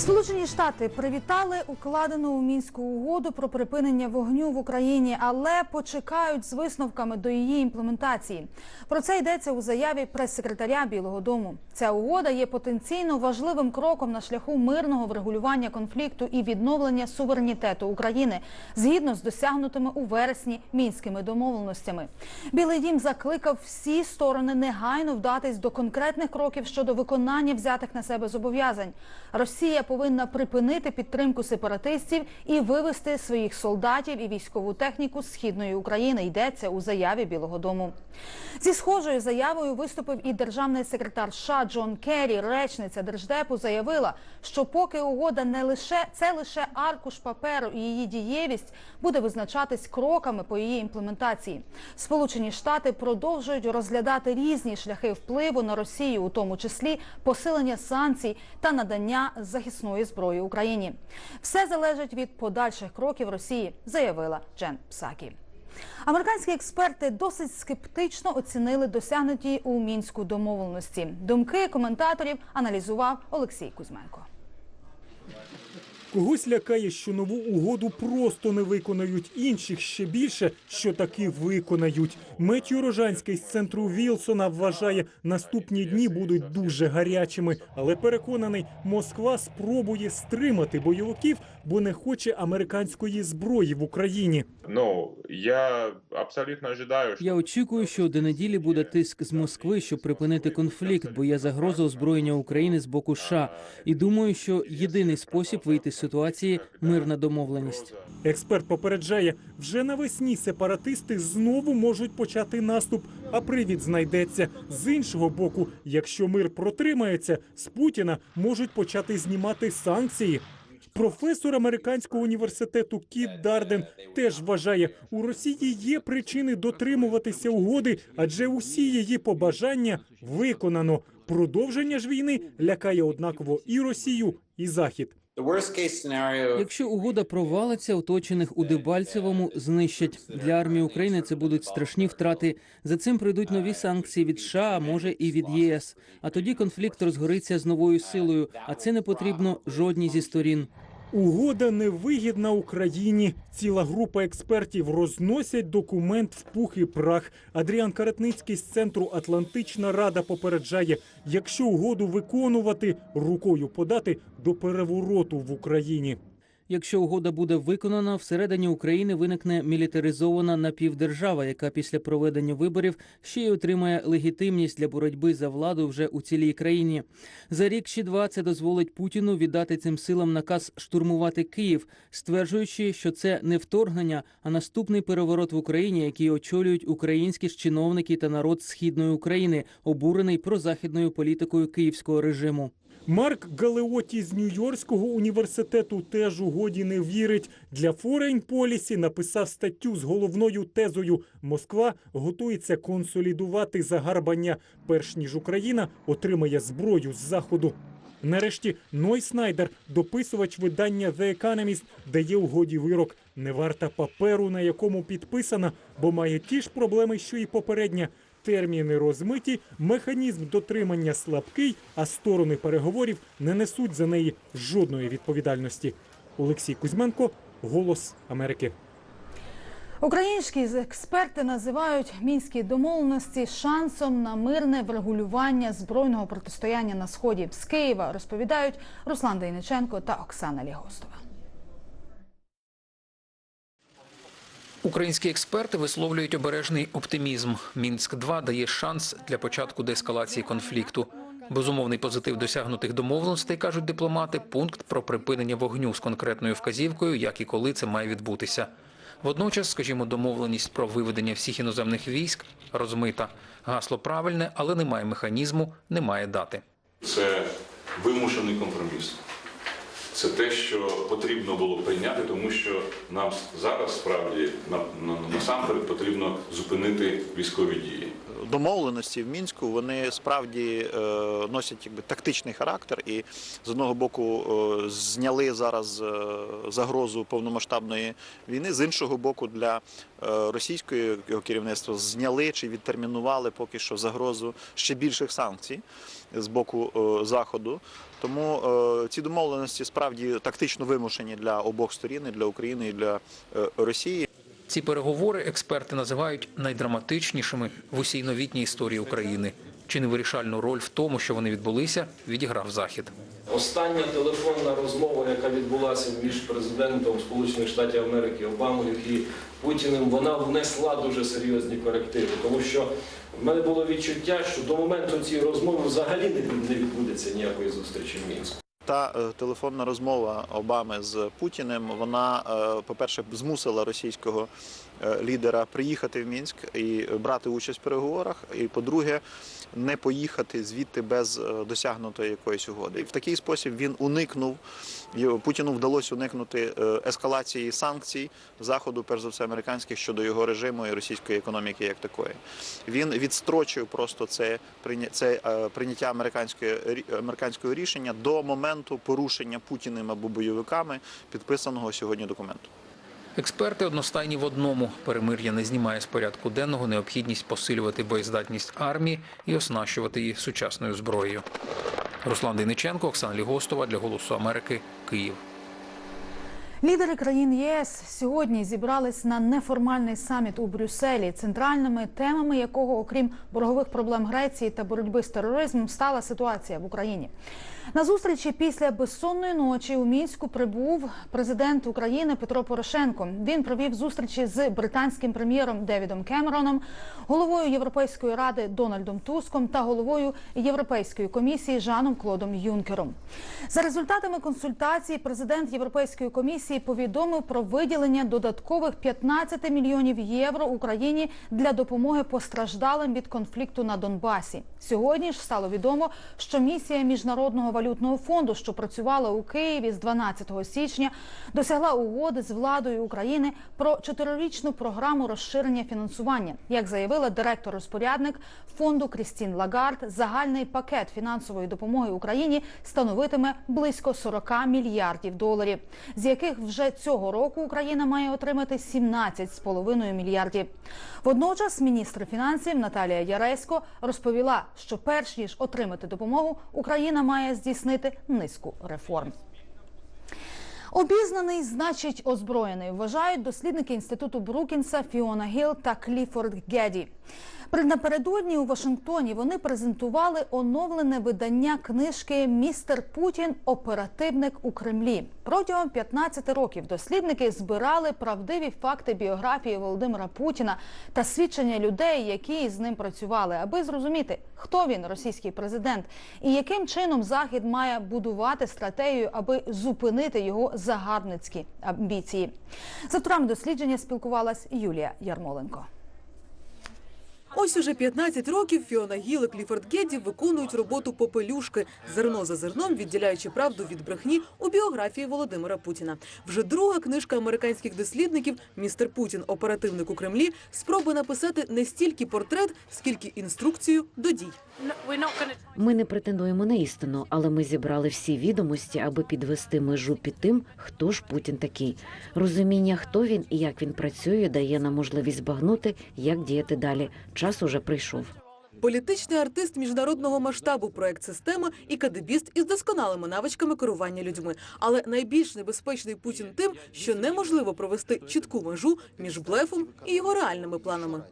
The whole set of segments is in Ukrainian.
Сполучені Штати привітали укладену у мінську угоду про припинення вогню в Україні, але почекають з висновками до її імплементації. Про це йдеться у заяві прес-секретаря Білого Дому. Ця угода є потенційно важливим кроком на шляху мирного врегулювання конфлікту і відновлення суверенітету України згідно з досягнутими у вересні мінськими домовленостями. Білий дім закликав всі сторони негайно вдатись до конкретних кроків щодо виконання взятих на себе зобов'язань. Росія повинна припинити підтримку сепаратистів і вивести своїх солдатів і військову техніку з східної України. Йдеться у заяві Білого Дому. Зі схожою заявою виступив і державний секретар США Джон Керрі. Речниця держдепу заявила, що поки угода не лише це лише аркуш паперу і її дієвість буде визначатись кроками по її імплементації. Сполучені Штати продовжують розглядати різні шляхи впливу на Росію, у тому числі посилення санкцій та надання захисної зброї Україні. Все залежить від подальших кроків Росії, заявила Джен Псакі. Американські експерти досить скептично оцінили досягнуті у мінську домовленості. Думки коментаторів аналізував Олексій Кузьменко. Когось лякає, що нову угоду просто не виконають, інших ще більше, що таки виконають. Меттю Рожанський з центру Вілсона вважає, наступні дні будуть дуже гарячими, але переконаний, Москва спробує стримати бойовиків, бо не хоче американської зброї в Україні. Ну, я абсолютно ожидаю, що Я очікую, що до неділі буде тиск з Москви, щоб припинити конфлікт, бо є загроза озброєння України з боку США. І думаю, що єдиний спосіб вийти з ситуації мирна домовленість. Експерт попереджає, вже навесні сепаратисти знову можуть почати наступ, а привід знайдеться. З іншого боку, якщо мир протримається, з Путіна можуть почати знімати санкції. Професор американського університету Кіт Дарден теж вважає, у Росії є причини дотримуватися угоди, адже усі її побажання виконано. Продовження ж війни лякає однаково і Росію, і Захід. Якщо угода провалиться, оточених у Дебальцевому знищать для армії України. Це будуть страшні втрати. За цим прийдуть нові санкції від США, а може і від ЄС. А тоді конфлікт розгориться з новою силою. А це не потрібно жодній зі сторін. Угода невигідна Україні. Ціла група експертів розносять документ в пух і прах. Адріан Каратницький з центру Атлантична Рада попереджає: якщо угоду виконувати, рукою подати до перевороту в Україні. Якщо угода буде виконана, всередині України виникне мілітаризована напівдержава, яка після проведення виборів ще й отримає легітимність для боротьби за владу вже у цілій країні. За рік чи два це дозволить Путіну віддати цим силам наказ штурмувати Київ, стверджуючи, що це не вторгнення, а наступний переворот в Україні, який очолюють українські ж чиновники та народ східної України, обурений прозахідною політикою київського режиму. Марк Галеоті з Нью-Йоркського університету теж угоді не вірить. Для Foreign Policy написав статтю з головною тезою Москва готується консолідувати загарбання, перш ніж Україна отримає зброю з заходу. Нарешті Ной Снайдер, дописувач видання The Economist, дає угоді вирок. Не варта паперу, на якому підписана, бо має ті ж проблеми, що і попередня. Терміни розмиті, механізм дотримання слабкий, а сторони переговорів не несуть за неї жодної відповідальності. Олексій Кузьменко, Голос Америки. Українські експерти називають мінські домовленості шансом на мирне врегулювання збройного протистояння на сході. З Києва розповідають Руслан Дейниченко та Оксана Лігостова. Українські експерти висловлюють обережний оптимізм. Мінськ 2 дає шанс для початку деескалації конфлікту. Безумовний позитив досягнутих домовленостей, кажуть дипломати, пункт про припинення вогню з конкретною вказівкою, як і коли це має відбутися. Водночас, скажімо, домовленість про виведення всіх іноземних військ розмита. Гасло правильне, але немає механізму, немає дати. Це вимушений компроміс. Це те, що потрібно було прийняти, тому що нам зараз справді на, на, насамперед потрібно зупинити військові дії. домовленості в мінську вони справді е, носять якби тактичний характер, і з одного боку е, зняли зараз е, загрозу повномасштабної війни, з іншого боку, для е, російської керівництва зняли чи відтермінували поки що загрозу ще більших санкцій з боку е, заходу. Тому е, ці домовленості справді тактично вимушені для обох сторін, і для України і для е, Росії. Ці переговори експерти називають найдраматичнішими в усій новітній історії України. Чи не вирішальну роль в тому, що вони відбулися, відіграв захід. Остання телефонна розмова, яка відбулася між президентом Сполучених Штатів Америки Обамою і Путіним, вона внесла дуже серйозні корективи, тому що в мене було відчуття, що до моменту цієї розмови взагалі не відбудеться ніякої зустрічі в Мінську. Та е, телефонна розмова Обами з Путіним, вона, е, по-перше, змусила російського лідера приїхати в Мінськ і брати участь в переговорах. І по-друге, не поїхати звідти без е, досягнутої якоїсь угоди. І в такий спосіб він уникнув Путіну вдалося уникнути е, ескалації санкцій заходу, перш за все американських щодо його режиму і російської економіки як такої. Він відстрочив просто це це е, прийняття американської американського рішення до моменту порушення Путіним або бойовиками підписаного сьогодні документу. Експерти одностайні в одному: перемир'я не знімає з порядку денного необхідність посилювати боєздатність армії і оснащувати її сучасною зброєю. Руслан Дениченко, Оксана Лігостова для Голосу Америки, Київ. Лідери країн ЄС сьогодні зібрались на неформальний саміт у Брюсселі, центральними темами якого, окрім боргових проблем Греції та боротьби з тероризмом, стала ситуація в Україні. На зустрічі після безсонної ночі у мінську прибув президент України Петро Порошенко. Він провів зустрічі з британським прем'єром Девідом Кемероном, головою Європейської ради Дональдом Туском та головою Європейської комісії Жаном Клодом Юнкером. За результатами консультацій, президент Європейської комісії повідомив про виділення додаткових 15 мільйонів євро Україні для допомоги постраждалим від конфлікту на Донбасі. Сьогодні ж стало відомо, що місія міжнародного валютного фонду, що працювала у Києві з 12 січня, досягла угоди з владою України про чотирирічну програму розширення фінансування. Як заявила директор-розпорядник фонду Крістін Лагард, загальний пакет фінансової допомоги Україні становитиме близько 40 мільярдів доларів, з яких вже цього року Україна має отримати 17,5 мільярдів. Водночас міністр фінансів Наталія Яресько розповіла, що перш ніж отримати допомогу, Україна має здійснити низку реформ. Обізнаний, значить озброєний, вважають дослідники інституту Брукінса Фіона Гіл та Кліфорд Геді. При напередодні у Вашингтоні вони презентували оновлене видання книжки Містер Путін оперативник у Кремлі. Протягом 15 років дослідники збирали правдиві факти біографії Володимира Путіна та свідчення людей, які з ним працювали, аби зрозуміти, хто він, російський президент, і яким чином Захід має будувати стратегію, аби зупинити його загарбницькі амбіції. З авторами дослідження спілкувалась Юлія Ярмоленко. Ось уже 15 років Фіона Гіл і Кліфорд Гедді виконують роботу попелюшки, зерно за зерном відділяючи правду від брехні у біографії Володимира Путіна. Вже друга книжка американських дослідників Містер Путін, оперативник у Кремлі, спроби написати не стільки портрет, скільки інструкцію до дій. Ми не претендуємо на істину, але ми зібрали всі відомості, аби підвести межу під тим, хто ж Путін такий. Розуміння, хто він і як він працює, дає нам можливість збагнути, як діяти далі. Час уже прийшов. Політичний артист міжнародного масштабу, проект система і кадебіст із досконалими навичками керування людьми. Але найбільш небезпечний Путін тим, що неможливо провести чітку межу між блефом і його реальними планами.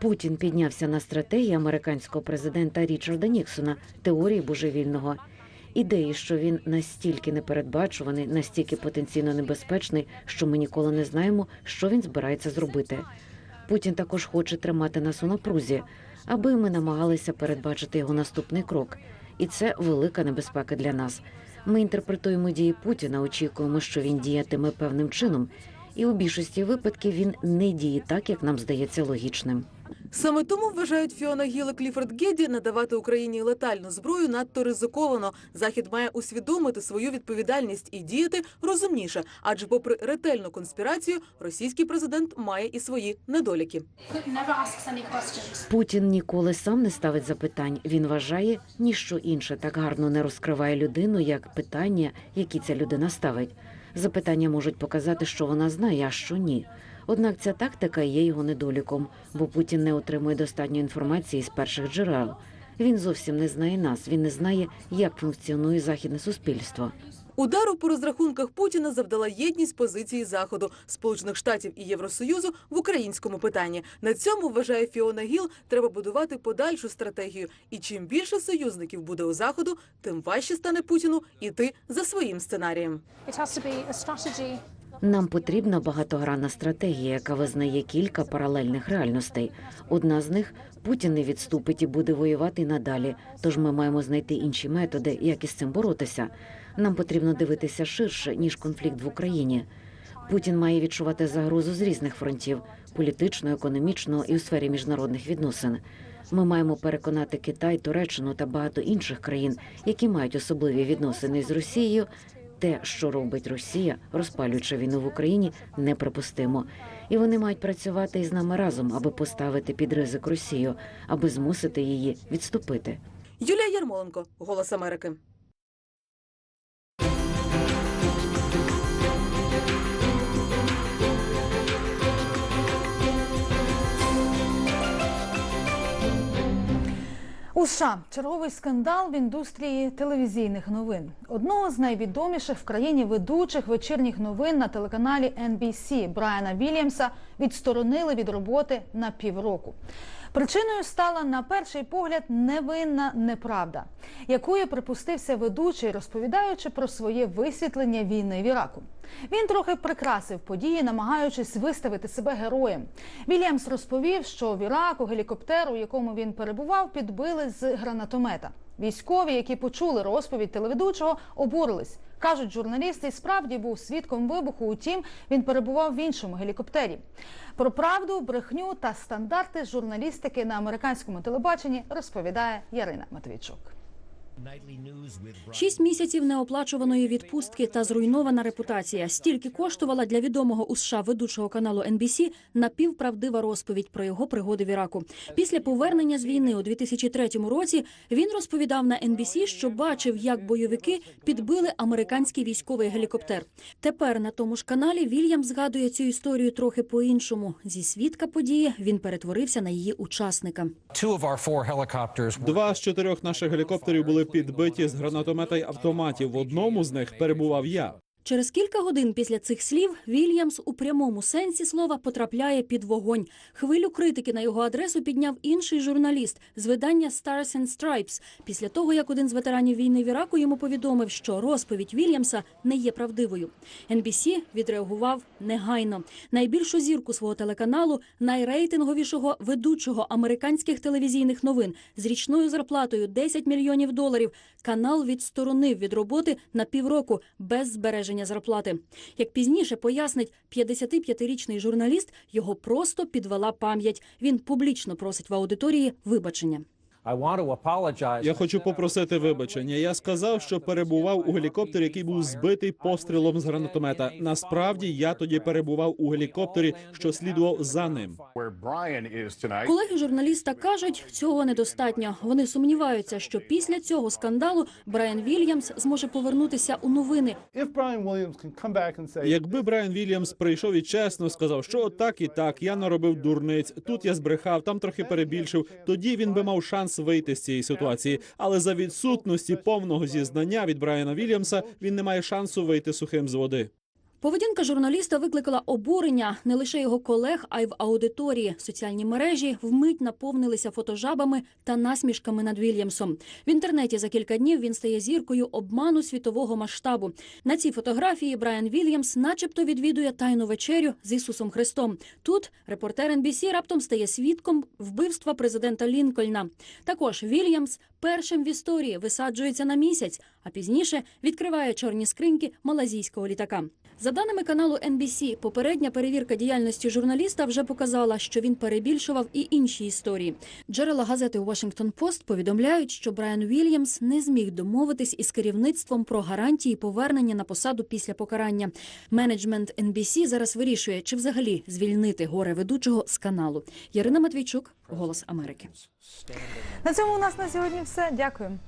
Путін піднявся на стратегії американського президента Річарда Ніксона теорії божевільного. Ідеї, що він настільки непередбачуваний, настільки потенційно небезпечний, що ми ніколи не знаємо, що він збирається зробити. Путін також хоче тримати нас у напрузі, аби ми намагалися передбачити його наступний крок. І це велика небезпека для нас. Ми інтерпретуємо дії Путіна, очікуємо, що він діятиме певним чином, і у більшості випадків він не діє так, як нам здається логічним. Саме тому вважають Фіона Гіл Кліфорд Гедді надавати Україні летальну зброю надто ризиковано. Захід має усвідомити свою відповідальність і діяти розумніше, адже, попри ретельну конспірацію, російський президент має і свої недоліки. Путін ніколи сам не ставить запитань. Він вважає, ніщо інше так гарно не розкриває людину, як питання, які ця людина ставить. Запитання можуть показати, що вона знає, а що ні. Однак ця тактика є його недоліком, бо Путін не отримує достатньо інформації з перших джерел. Він зовсім не знає нас. Він не знає, як функціонує західне суспільство. Удару по розрахунках Путіна завдала єдність позиції Заходу, Сполучених Штатів і Євросоюзу в українському питанні. На цьому вважає Фіона Гіл, треба будувати подальшу стратегію. І чим більше союзників буде у заходу, тим важче стане Путіну іти за своїм сценарієм. Нам потрібна багатогранна стратегія, яка визнає кілька паралельних реальностей. Одна з них Путін не відступить і буде воювати надалі. Тож ми маємо знайти інші методи, як із цим боротися. Нам потрібно дивитися ширше ніж конфлікт в Україні. Путін має відчувати загрозу з різних фронтів політично, економічно і у сфері міжнародних відносин. Ми маємо переконати Китай, Туреччину та багато інших країн, які мають особливі відносини з Росією. Те, що робить Росія, розпалюючи війну в Україні, неприпустимо. І вони мають працювати із нами разом, аби поставити під ризик Росію, аби змусити її відступити. Юлія Ярмоленко, Голос Америки. У США черговий скандал в індустрії телевізійних новин. Одного з найвідоміших в країні ведучих вечірніх новин на телеканалі NBC Брайана Вільямса відсторонили від роботи на півроку. Причиною стала на перший погляд невинна неправда, якою припустився ведучий, розповідаючи про своє висвітлення війни в Іраку. Він трохи прикрасив події, намагаючись виставити себе героєм. Вільямс розповів, що в Іраку гелікоптер, у якому він перебував, підбили з гранатомета. Військові, які почули розповідь телеведучого, обурились. Кажуть, журналіст і справді був свідком вибуху. Утім, він перебував в іншому гелікоптері. Про правду, брехню та стандарти журналістики на американському телебаченні розповідає Ярина Матвійчук. Шість місяців неоплачуваної відпустки та зруйнована репутація. Стільки коштувала для відомого у США ведучого каналу NBC напівправдива розповідь про його пригоди в Іраку. Після повернення з війни у 2003 році він розповідав на NBC, що бачив, як бойовики підбили американський військовий гелікоптер. Тепер на тому ж каналі Вільям згадує цю історію трохи по-іншому. Зі свідка події він перетворився на її учасника. Два з чотирьох наших гелікоптерів були підбиті з гранатомета й автоматів. В одному з них перебував я. Через кілька годин після цих слів Вільямс у прямому сенсі слова потрапляє під вогонь. Хвилю критики на його адресу підняв інший журналіст з видання Stars and Stripes. Після того, як один з ветеранів війни в Іраку йому повідомив, що розповідь Вільямса не є правдивою. NBC відреагував негайно. Найбільшу зірку свого телеканалу, найрейтинговішого ведучого американських телевізійних новин з річною зарплатою 10 мільйонів доларів. Канал відсторонив від роботи на півроку без збереження зарплати. Як пізніше пояснить 55-річний журналіст, його просто підвела пам'ять. Він публічно просить в аудиторії вибачення. Я хочу попросити вибачення. Я сказав, що перебував у гелікоптері, який був збитий пострілом з гранатомета. Насправді я тоді перебував у гелікоптері, що слідував за ним. Колеги журналіста кажуть, цього недостатньо. Вони сумніваються, що після цього скандалу Брайан Вільямс зможе повернутися у новини. Якби Брайан Вільямс прийшов і чесно сказав, що так і так, я наробив дурниць. Тут я збрехав, там трохи перебільшив. Тоді він би мав вийти з цієї ситуації. Але за відсутності повного зізнання від Брайана Вільямса він не має шансу вийти сухим з води. Поведінка журналіста викликала обурення не лише його колег, а й в аудиторії. Соціальні мережі вмить наповнилися фотожабами та насмішками над Вільямсом. В інтернеті за кілька днів він стає зіркою обману світового масштабу. На цій фотографії Брайан Вільямс, начебто, відвідує тайну вечерю з Ісусом Христом. Тут репортер NBC раптом стає свідком вбивства президента Лінкольна. Також Вільямс першим в історії висаджується на місяць, а пізніше відкриває чорні скриньки малазійського літака. За даними каналу NBC, попередня перевірка діяльності журналіста вже показала, що він перебільшував і інші історії. Джерела газети Washington Post повідомляють, що Брайан Вільямс не зміг домовитись із керівництвом про гарантії повернення на посаду після покарання. Менеджмент NBC зараз вирішує, чи взагалі звільнити горе ведучого з каналу. Ярина Матвійчук, Голос Америки. На цьому у нас на сьогодні все. Дякую.